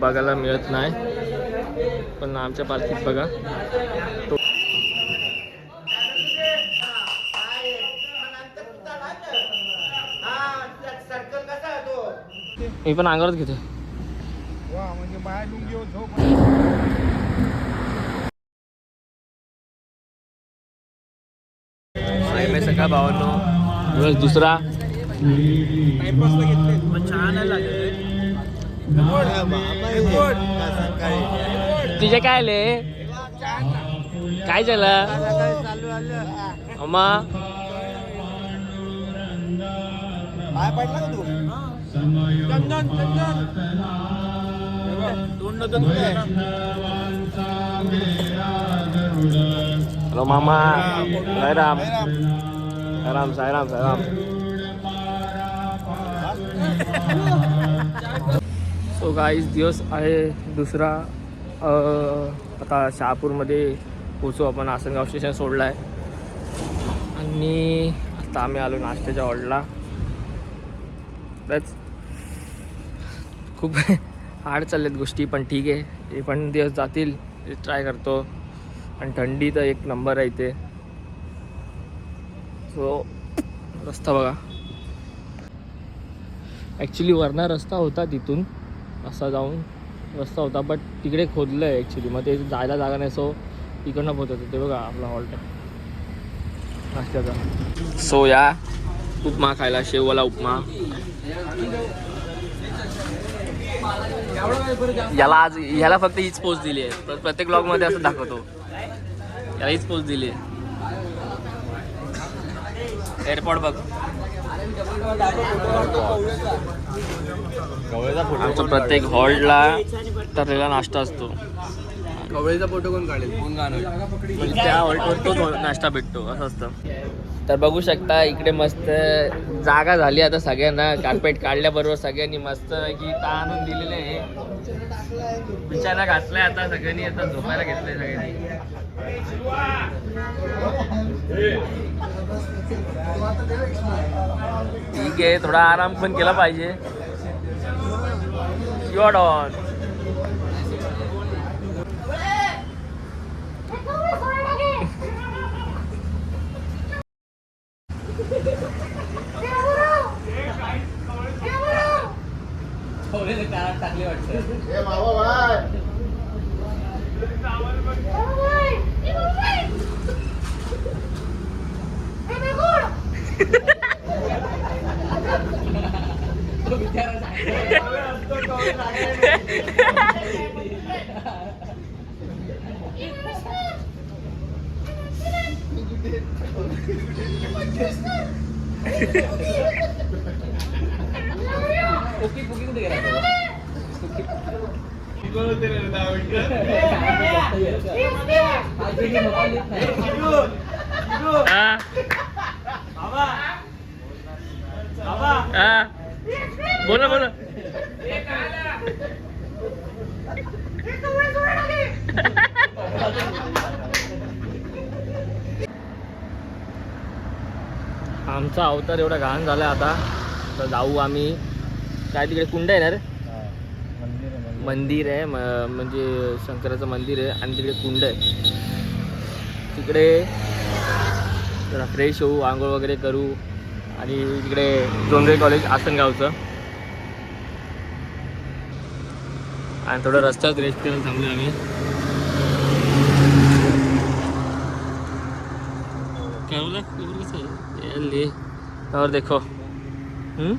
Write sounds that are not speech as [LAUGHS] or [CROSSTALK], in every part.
बघायला मिळत नाही. पण आमच्या पालखीत बघा. तो मी पण अंगावरच घेते सकाळ भावांनो दिवस दुसरा. छान तुझे काय आले काय झालं चालू आलं अम्मा पाय पडला का तू चंदन चंदन दोन नदन हॅलो मामा सायराम सायराम सायराम सायराम सो गाईज दिवस आहे दुसरा. आता शहापूरमध्ये पोचू आपण. आसनगाव स्टेशन सोडलं आहे आणि आता आम्ही आलो नाश्त्याच्या हॉलला. त्याच खूप हार्ड चालल्यात गोष्टी पण ठीक आहे. हे पण दिवस जातील. ट्राय करतो. आणि थंडी तर एक नंबर आहे इथे. सो रस्ता बघा. ॲक्च्युली वरना रस्ता होता तिथून. असा जाऊन रस्ता होता बट तिकडे खोदलं आहे ॲक्च्युली मग ते जायला जागा नाही सो तिकडनं पोहोचत होतं ते बघा आपला हॉल्ट आहे नाश्त्याचा सो या उपमा खायला शेववाला उपमा. याला आज ह्याला फक्त हीच पोच दिली आहे. प्रत्येक ब्लॉगमध्ये असं दाखवतो. याला हीच पोच दिली आहे. एअरपोर्ट बघ. आमचा प्रत्येक हॉल्टला ठरलेला नाश्ता असतो. कवळेचा फोटो कोण काढेल? कोण म्हणजे त्या हॉल्टवर तोच नाश्ता भेटतो असं असतं. तर बघू शकता इकडे मस्त जागा झाली आता सगळ्यांना. कार्पेट काढल्याबरोबर सगळ्यांनी मस्त की आणून दिलेले आहे. बिचारा घातलाय आता सगळ्यांनी आता झोपायला घेतलंय सगळ्यांनी. ठीक आहे थोडा आराम पण केला पाहिजे. You are on. टाकली [LAUGHS] वाटत [LAUGHS] 도끼 부기면 되겠다. 도끼 이걸로 때리는 나오니까. 아, 되게 뭐 빨리 아. 봐봐. 봐봐. 아. बोला बोला. आमचा अवतार एवढा घाण झाला आता. तर जाऊ आम्ही. काय तिकडे कुंड आहे ना रे? मंदिर आहे म- म्हणजे शंकराचं मंदिर आहे आणि तिकडे कुंड आहे. तिकडे जरा फ्रेश होऊ आंघोळ वगैरे करू. आणि तिकडे जोंधळे कॉलेज आसनगावचं. आणि थोडं रस्त्यात रेस्ट करायला थांबलो आम्ही. कसं आहे? ये ले. देखो. हम्म?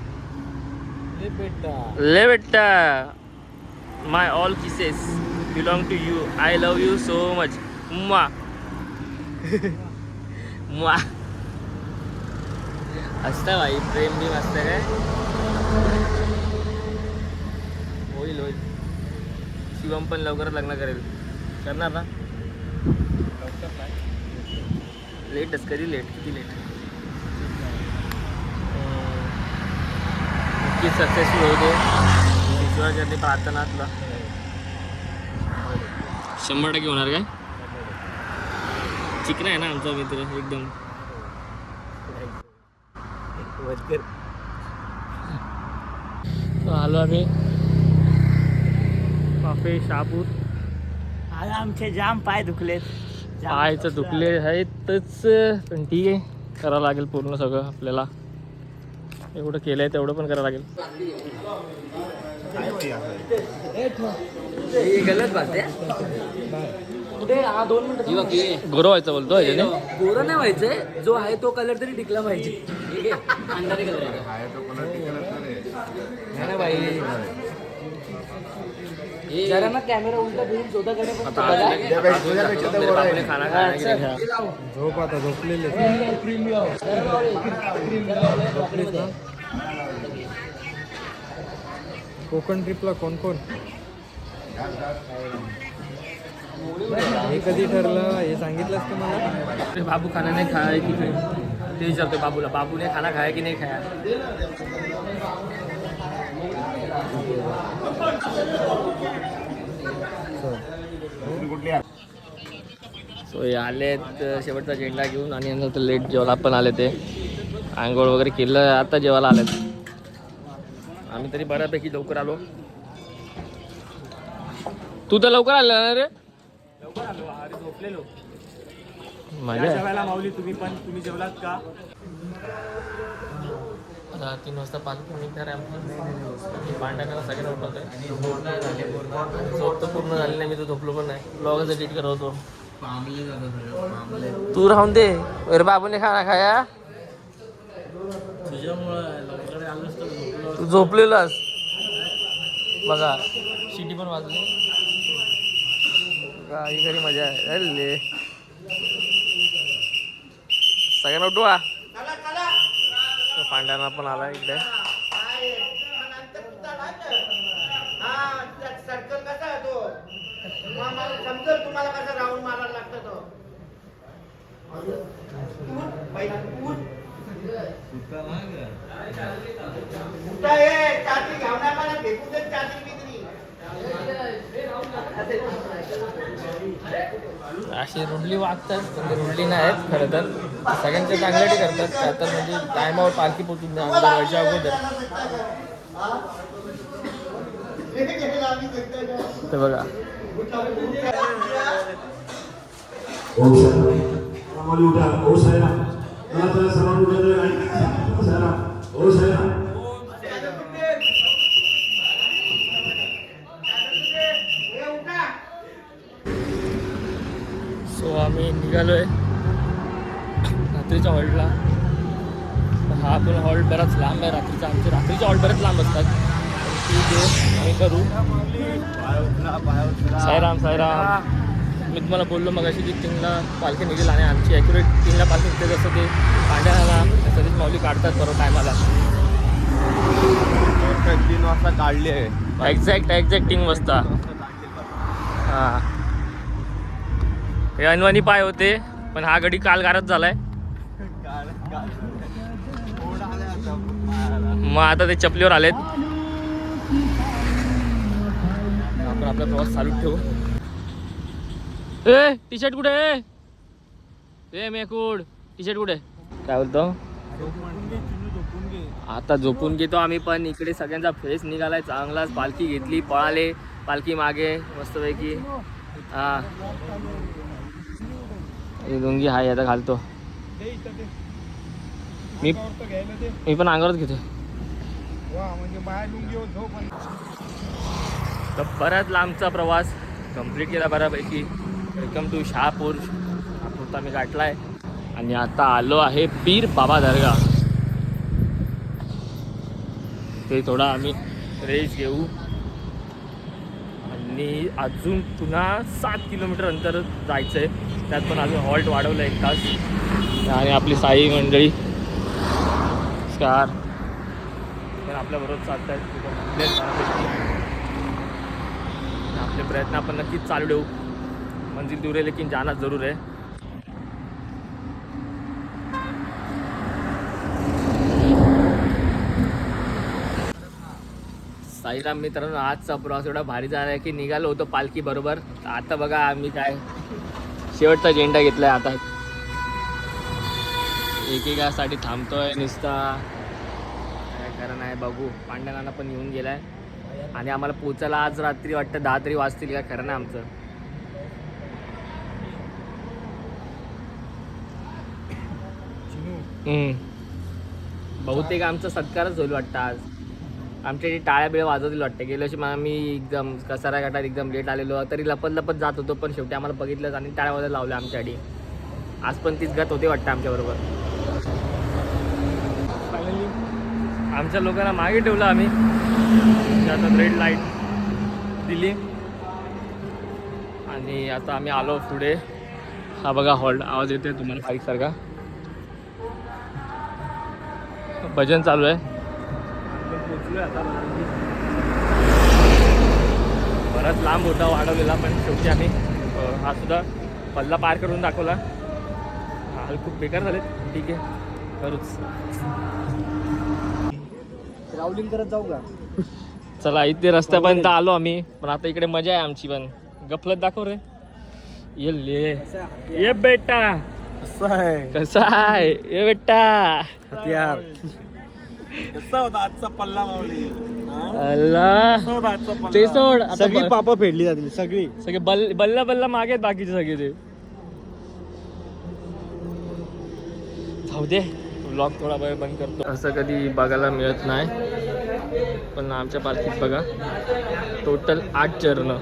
ले बेटा. My all kisses belong to you I love you so much मुआ मुआ असतं भाई प्रेम बी मस्त काय होईल होईल शिवम पण लवकरच लग्न करेल. करणार ना? लेटच कधी? लेट किती लेट नक्की सक्सेसफुल होऊ दे. ईश्वराच्या प्रार्थना तुला. शंभर टक्के होणार काय? चिकना आहे ना आमचा मित्र एकदम. [LAUGHS] आलो आम्ही. वाफे शहापूर आज आमचे जाम पाय दुखलेत. जाम पायचं दुखले आहेतच पण ठीक आहे. करावं लागेल पूर्ण सगळं आपल्याला. एवढं केलंय तेवढं पण करावं लागेल. गलत बात आहे कुठे हा दोन मिनिटं गोरं व्हायचं बोलतो गोरं नाही व्हायचंय. जो आहे तो कलर तरी टिकला पाहिजे. ठीक आहे? अंधारी कलर आहे. बाई. जरा ना कॅमेरा उलटा पण? झोप आता झोपलेले कोकण ट्रिपला कोण कोण? हे कधी ठरलं? हे सांगितलंस का मला. बाबू खाना नहीं खाया कि नहीं. ते विचारतोय बाबूला बाबू ने खाना खाया की नाही खाया? सो हे आलेत शेवटचा झेंडा घेऊन आणि नंतर लेट जेवायला पण आले ते. आंघोळ वगैरे केलं आता जेवायला आलेत. आम्ही तरी बऱ्यापैकी लवकर आलो. तू तर लवकर आला ना रे? मजा आहे. माऊली तुम्ही पण. तुम्ही जेवलात का? तीन वाजता पालखी निघणार आहे आमची सगळ्यांना उठवतोय. झोप तर पूर्ण झाली नाही मी तर झोपलो पण नाही. ब्लॉगच एडिट करत होतो. तू राहून दे. अरे बाबूने खाना खाया. तू झोपलेलास. बघा. शिटी पण वाजली. काही खरी मजा आहे. सगळ्यांना उठवा. पांढऱ्यांना पण आला इकडे. सर्कल कसा आहे तो समजेल तुम्हाला कसं राऊंड मारायला लागतं तो कुठं हे चाची घावण्या मला फेकून दे चाची बिकरी अशी रुंडली वागतात पण ते म्हणजे रुडली नाही आहेत खरं तर. सगळ्यांच्या चांगल्याटी करतात. का तर म्हणजे टायमावर पालखी पोचून द्या अगोदर व्हायच्या अगोदर. ते बघा. ओम साईराम ओ साईराम ओ साईराम ओ साईराम सो आम्ही निघालोय. रात्रीच्या हॉल्टला हा पण हॉल्ट बराच लांब आहे रात्रीचा आमचे रात्रीचे हॉल्ट बरेच लांब असतात. ठीक आहे आम्ही करू. साईराम साईराम. मी तुम्हाला बोललो मग अशी की तीनला पालखी निघेल आणि आमची ॲक्युरेट तीनला पालखी निघते जसं ते पांढऱ्याला सतीश माऊली काढतात बरोबर टायमाला. तीन वाजता काढली आहे एक्झॅक्ट एक्झॅक्ट तीन वाजता हां. हे अनवानी पाय होते पण हा गडी काल गारच झालाय. मग आता ते चपलीवर आलेत. आपण आपला प्रवास चालू ठेवू. ए टी शर्ट कुठे ए मेकूड टी शर्ट कुठे काय बोलतो? आता झोपून घेतो आम्ही पण. इकडे सगळ्यांचा फेस निघालाय. चांगलाच पालखी घेतली पळाले. पालखी मागे मस्तपैकी. हा. लुंगी हाय आता घालतो. मी मी पण अंगावरच घेतो तर बराच लांबचा प्रवास कंप्लीट केला बऱ्यापैकी. Welcome to Shahapur. शहापूरचा मी गाठला आहे आणि आता आलो आहे पीर बाबा दर्गा. ते थोडा आम्ही रेस घेऊ. आणि अजून पुन्हा सात किलोमीटर अंतर जायचं आहे त्यात पण अजून हॉल्ट वाढवलं एक तास. आणि आपली साई मंडळी स्कार पण आपल्याबरोबर चालत आहेत आपले प्रयत्न आपण नक्कीच चालू ठेवू. मंजिल दूर आहे लेकिन जाना जरूर आहे. साईराम मित्रांनो आजचा प्रवास एवढा भारी झाला आहे की निघालो होतो पालखी बरोबर. आता बघा आम्ही काय शेवटचा झेंडा घेतलाय आता. एकेकासाठी थांबतोय नुसता. काय कारण आहे बघू. पांड्यानाना पण येऊन गेलाय. आणि आम्हाला पोचायला आज रात्री वाटतं दहा तरी वाजतील का? खरं ना आमचं. बहुतेक आमचा सत्कारच होईल वाटतं आज. आमच्या इथे टाळ्या बिळ्या वाजवतील वाटतं. गेल्या मला मी एकदम कसारा घाटात एकदम लेट आलेलो. तरी लपत लपत जात होतो पण शेवटी आम्हाला बघितलं आणि टाळ्या वाजवायला लावल्या आमच्यासाठी आज पण तीच गत होते वाटतं आमच्याबरोबर फायनली आमच्या लोकांना मागे ठेवलं आम्ही. आता रेड लाइट दिली. आणि आता आम्ही आलो पुढे. हा बघा हॉल्ट आवाज येतोय तुम्हाला बाईक सारखा भजन चालू आहे. पोचलोय आता बराच लांब होता वाढवलेला पण शेवटी आम्ही हा सुद्धा पल्ला पार करून दाखवला. हाल खूप बेकार झाले ठीक आहे. करूच. रावलिंग करत जाऊ का? चला इथे रस्त्यापर्यंत आलो आम्ही पण आता इकडे मजा आहे आमची पण. गफलत दाखव रे. ये ले. ये बेटा. असं आहे. कसा आहे? ये बेटा. हत्यार कसा होता आजचा पल्ला मावली. अल्ला. ते सोड. आता सगळी ब- पापं फेडली जातील सगळी. सगळे बल बल्ला बल्ला मागे आहेत बाकीचे सगळे ते. जाऊ दे. ब्लॉग थोडा वेळ बंद करतो. असं कधी बघायला मिळत नाही. पण आमच्या पालखीत बघा. टोटल आठ चरण.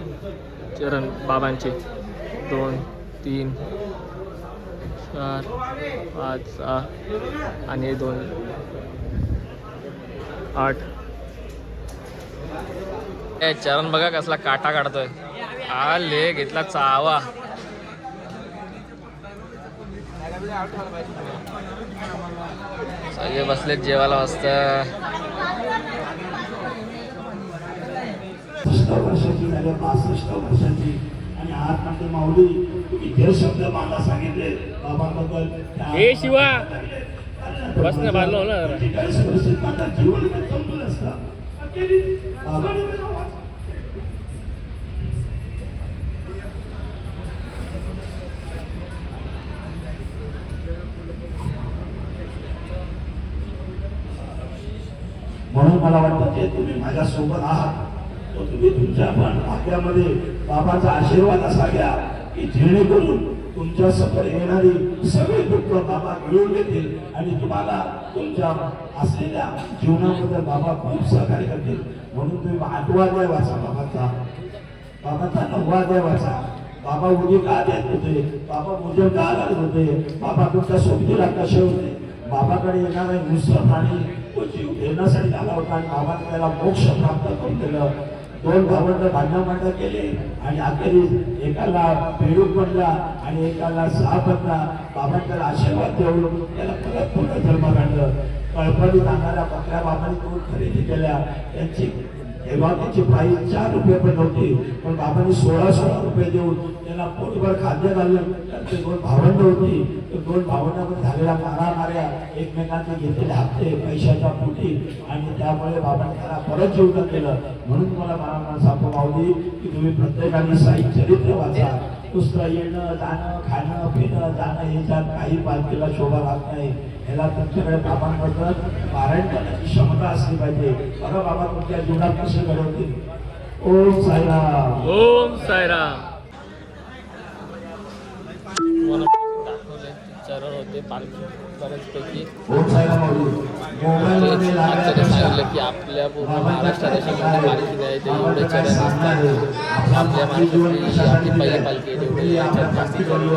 चरण बाबांचे. दोन तीन चार पाच सहा आणि हे दोन. आठ. ए चरण बघा कसला काटा काढतोय. आले घेतला चावा. सगळे बसलेत जेवायला मस्त. पासष्ट वर्षाची झाली पासष्ट वर्षाची आणि आज म्हणजे माऊली. तुम्ही जे शब्द मला सांगितले. बाबांबद्दल त्या- ए शिवा. बस ना बाजूला ना जरा. म्हणून मला वाटतं की तुम्ही माझ्या सोबत आहात तो तुम्ही तुमच्या पण आपल्यामध्ये बाबाचा आशीर्वाद असा घ्या की जेणेकरून तुमच्यासमोर येणारी सगळी दुःख बाबा मिळून घेतील आणि तुम्हाला तुमच्या असलेल्या जीवनामध्ये बाबा खूप सहकार्य करतील. म्हणून तुम्ही आठवा द्या वाचा बाबाचा. बाबाचा नववा द्या वाचा. बाबा उदी का देत होते? बाबा मुझे का घालत होते? बाबा तुमच्या सोबतीला कसे होते? बाबाकडे येणारा दुसरा प्राणी तो जीव घेण्यासाठी आला होता आणि बाबाने त्याला मोक्ष प्राप्त करून दिलं. दोन भावंड भांडण भांडण केले आणि अखेरीस एकाला पेडूक बनला आणि एकाला सहापत्ता बनला आशीर्वाद देऊन त्याला परत पुन्हा जन्म काढलं कळपणी जाणाऱ्या बकऱ्या बाबांनी दोन खरेदी केल्या. त्यांची तेव्हा त्याची प्राईस चार रुपये पण नव्हती. पण बाबांनी सोळा सोळा रुपये देऊन त्याला पोटभर खाद्य घालून तर ते दोन भावंड होती. ते दोन भावंडामध्ये झालेल्या मारामाऱ्या एकमेकांचे घेतलेले हप्ते पैशाच्या पोटी आणि त्यामुळे बाबांनी त्याला परत जीवन केलं. म्हणून मला मारामार सांगतो की तुम्ही प्रत्येकाने साई चरित्र वाचा. नुसतं येणं जाणं खाणं पिणं जाणं ह्याच्यात काही पालखीला शोभा लागत नाही. ह्याला तुमच्याकडे बाबांबद्दल पारायण करण्याची क्षमता असली पाहिजे. बघा बाबा तुमच्या जीवनात कसे घडवतील? ओम साईराम. ओम साईराम. मला दाखवले चरण होते पालखी बऱ्याचपैकी. ओम साईराम माऊली मोबाईलमध्ये तेच लागल्या आजचं कशा? सांगितलं की आपल्या पूर्ण महाराष्ट्रात अशी मोठी पालखी नाही ते एवढे चरण असतात आपल्या महाराष्ट्रातली आपली पहिली पालखी आहे